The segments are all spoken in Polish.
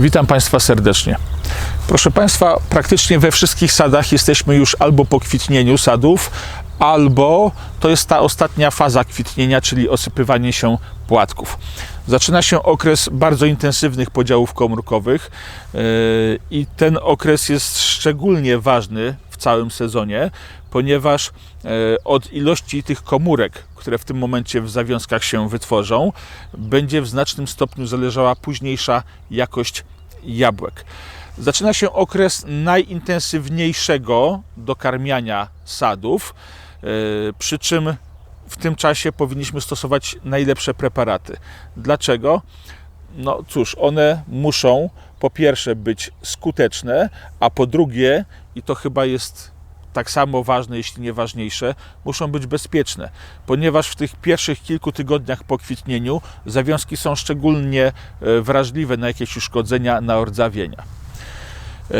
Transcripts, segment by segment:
Witam Państwa serdecznie. Proszę Państwa, praktycznie we wszystkich sadach jesteśmy już albo po kwitnieniu sadów, albo to jest ta ostatnia faza kwitnienia, czyli osypywanie się płatków. Zaczyna się okres bardzo intensywnych podziałów komórkowych yy, i ten okres jest szczególnie ważny w całym sezonie, ponieważ yy, od ilości tych komórek, które w tym momencie w zawiązkach się wytworzą, będzie w znacznym stopniu zależała późniejsza jakość jabłek. Zaczyna się okres najintensywniejszego dokarmiania sadów, yy, przy czym w tym czasie powinniśmy stosować najlepsze preparaty. Dlaczego? No cóż, one muszą po pierwsze być skuteczne, a po drugie, i to chyba jest tak samo ważne, jeśli nie ważniejsze, muszą być bezpieczne, ponieważ w tych pierwszych kilku tygodniach po kwitnieniu zawiązki są szczególnie e, wrażliwe na jakieś uszkodzenia, na rdzawienia. E,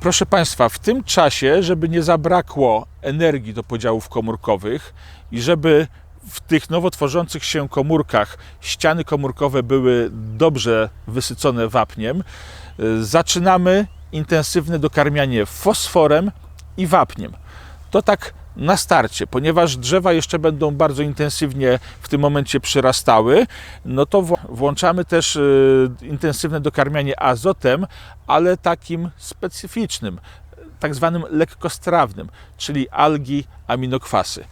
Proszę Państwa, w tym czasie, żeby nie zabrakło energii do podziałów komórkowych i żeby w tych nowo tworzących się komórkach ściany komórkowe były dobrze wysycone wapniem, e, zaczynamy intensywne dokarmianie fosforem i wapniem. To tak na starcie, ponieważ drzewa jeszcze będą bardzo intensywnie w tym momencie przyrastały, no to wł- włączamy też y, intensywne dokarmianie azotem, ale takim specyficznym, tak zwanym lekkostrawnym, czyli algi, aminokwasy.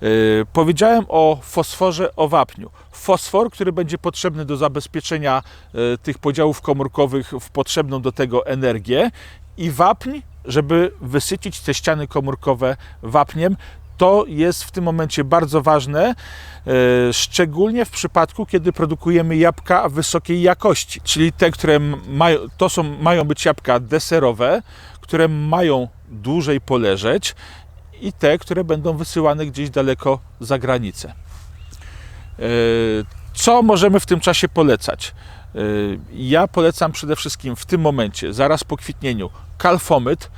Yy, Powiedziałem o fosforze, o wapniu. Fosfor, który będzie potrzebny do zabezpieczenia yy, tych podziałów komórkowych w potrzebną do tego energię i wapń, żeby wysycić te ściany komórkowe wapniem. To jest w tym momencie bardzo ważne, yy, szczególnie w przypadku, kiedy produkujemy jabłka wysokiej jakości, czyli te, które mają, to są, mają być jabłka deserowe, które mają dłużej poleżeć i te, które będą wysyłane gdzieś daleko za granicę. Yy, Co możemy w tym czasie polecać? Yy, Ja polecam przede wszystkim w tym momencie, zaraz po kwitnieniu, kalfomyt,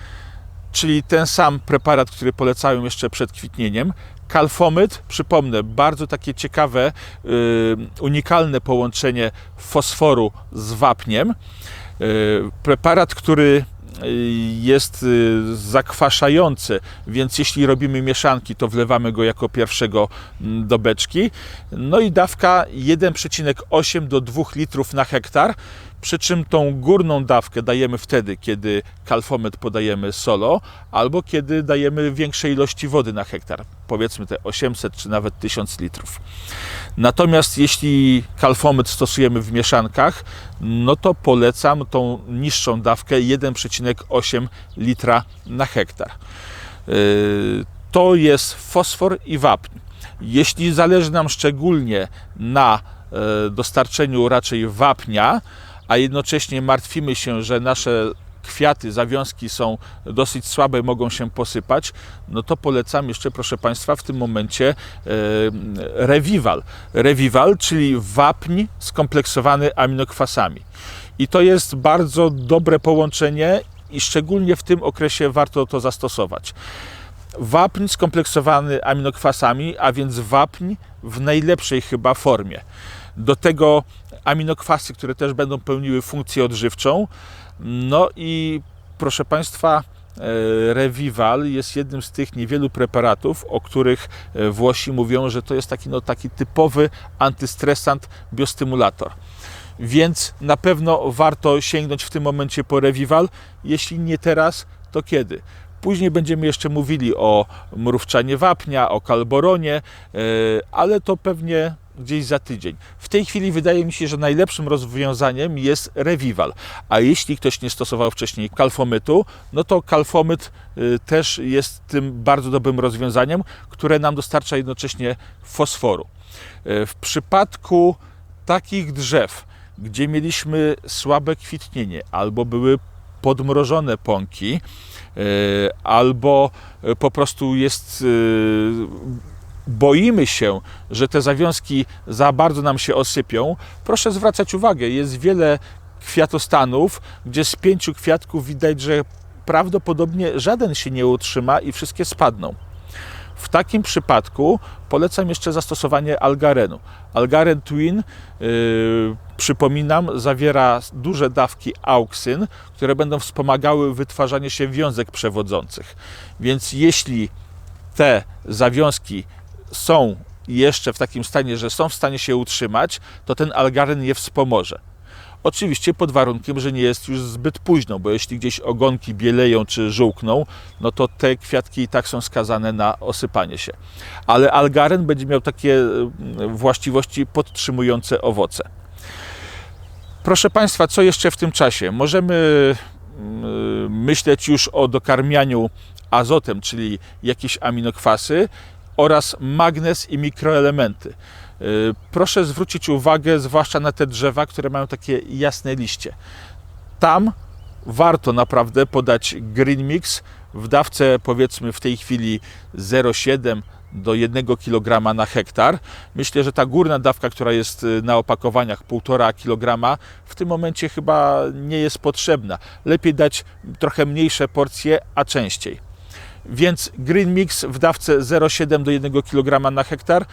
czyli ten sam preparat, który polecałem jeszcze przed kwitnieniem. Kalfomyt, przypomnę, bardzo takie ciekawe, yy, unikalne połączenie fosforu z wapniem. Yy, Preparat, który jest y, zakwaszający, więc jeśli robimy mieszanki, to wlewamy go jako pierwszego mm, do beczki. No i dawka 1,8 do 2 litrów na hektar, przy czym tą górną dawkę dajemy wtedy, kiedy kalfomet podajemy solo, albo kiedy dajemy większe ilości wody na hektar, powiedzmy te 800 czy nawet 1000 litrów. Natomiast jeśli kalfomet stosujemy w mieszankach, no to polecam tą niższą dawkę 1,8 litra na hektar. Yy, To jest fosfor i wapń. Jeśli zależy nam szczególnie na e, dostarczeniu raczej wapnia, a jednocześnie martwimy się, że nasze kwiaty, zawiązki są dosyć słabe, mogą się posypać, no to polecam jeszcze, proszę Państwa, w tym momencie e, Revival. Revival, czyli wapń skompleksowany aminokwasami. I to jest bardzo dobre połączenie i szczególnie w tym okresie warto to zastosować. Wapń skompleksowany aminokwasami, a więc wapń w najlepszej chyba formie. Do tego aminokwasy, które też będą pełniły funkcję odżywczą. No i proszę Państwa, e, Revival jest jednym z tych niewielu preparatów, o których e, Włosi mówią, że to jest taki, no, taki typowy antystresant, biostymulator. Więc na pewno warto sięgnąć w tym momencie po Revival. Jeśli nie teraz, to kiedy? Później będziemy jeszcze mówili o mrówczanie wapnia, o kalboronie, e, ale to pewnie gdzieś za tydzień. W tej chwili wydaje mi się, że najlepszym rozwiązaniem jest Revival. A jeśli ktoś nie stosował wcześniej kalfomytu, no to kalfomyt y, też jest tym bardzo dobrym rozwiązaniem, które nam dostarcza jednocześnie fosforu. Y, W przypadku takich drzew, gdzie mieliśmy słabe kwitnienie albo były podmrożone pąki, y, albo po prostu jest boimy się, że te zawiązki za bardzo nam się osypią, proszę zwracać uwagę, jest wiele kwiatostanów, gdzie z pięciu kwiatków widać, że prawdopodobnie żaden się nie utrzyma i wszystkie spadną. W takim przypadku polecam jeszcze zastosowanie algarenu. Algaren Twin, yy, przypominam, zawiera duże dawki auksyn, które będą wspomagały wytwarzanie się wiązek przewodzących. Więc jeśli te zawiązki są jeszcze w takim stanie, że są w stanie się utrzymać, to ten algaren je wspomoże. Oczywiście pod warunkiem, że nie jest już zbyt późno, bo jeśli gdzieś ogonki bieleją czy żółkną, no to te kwiatki i tak są skazane na osypanie się. Ale algaren będzie miał takie e, właściwości podtrzymujące owoce. Proszę Państwa, co jeszcze w tym czasie? Możemy mm, myśleć już o dokarmianiu azotem, czyli jakieś aminokwasy oraz magnez i mikroelementy. Y, Proszę zwrócić uwagę zwłaszcza na te drzewa, które mają takie jasne liście. Tam warto naprawdę podać Green Mix w dawce powiedzmy w tej chwili 0,7 do 1 kg na hektar. Myślę, że ta górna dawka, która jest y, na opakowaniach 1,5 kg, w tym momencie chyba nie jest potrzebna. Lepiej dać trochę mniejsze porcje, a częściej. Więc Green Mix w dawce 0,7 do 1 kg na hektar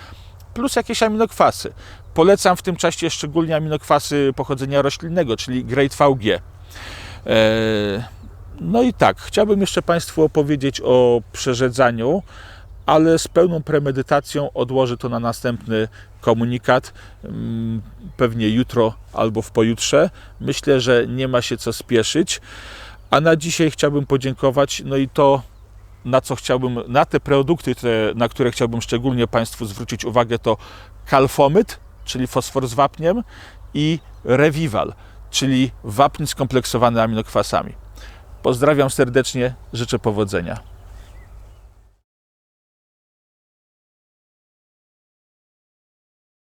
plus jakieś aminokwasy. Polecam w tym czasie szczególnie aminokwasy pochodzenia roślinnego, czyli Great VG. Eee, No i tak, chciałbym jeszcze Państwu opowiedzieć o przerzedzaniu, ale z pełną premedytacją odłożę to na następny komunikat, mm, pewnie jutro albo w pojutrze. Myślę, że nie ma się co spieszyć. A na dzisiaj chciałbym podziękować, no i to na co chciałbym, na te produkty, na które chciałbym szczególnie Państwu zwrócić uwagę, to kalfomyt, czyli fosfor z wapniem i revival, czyli wapń skompleksowany aminokwasami. Pozdrawiam serdecznie, życzę powodzenia.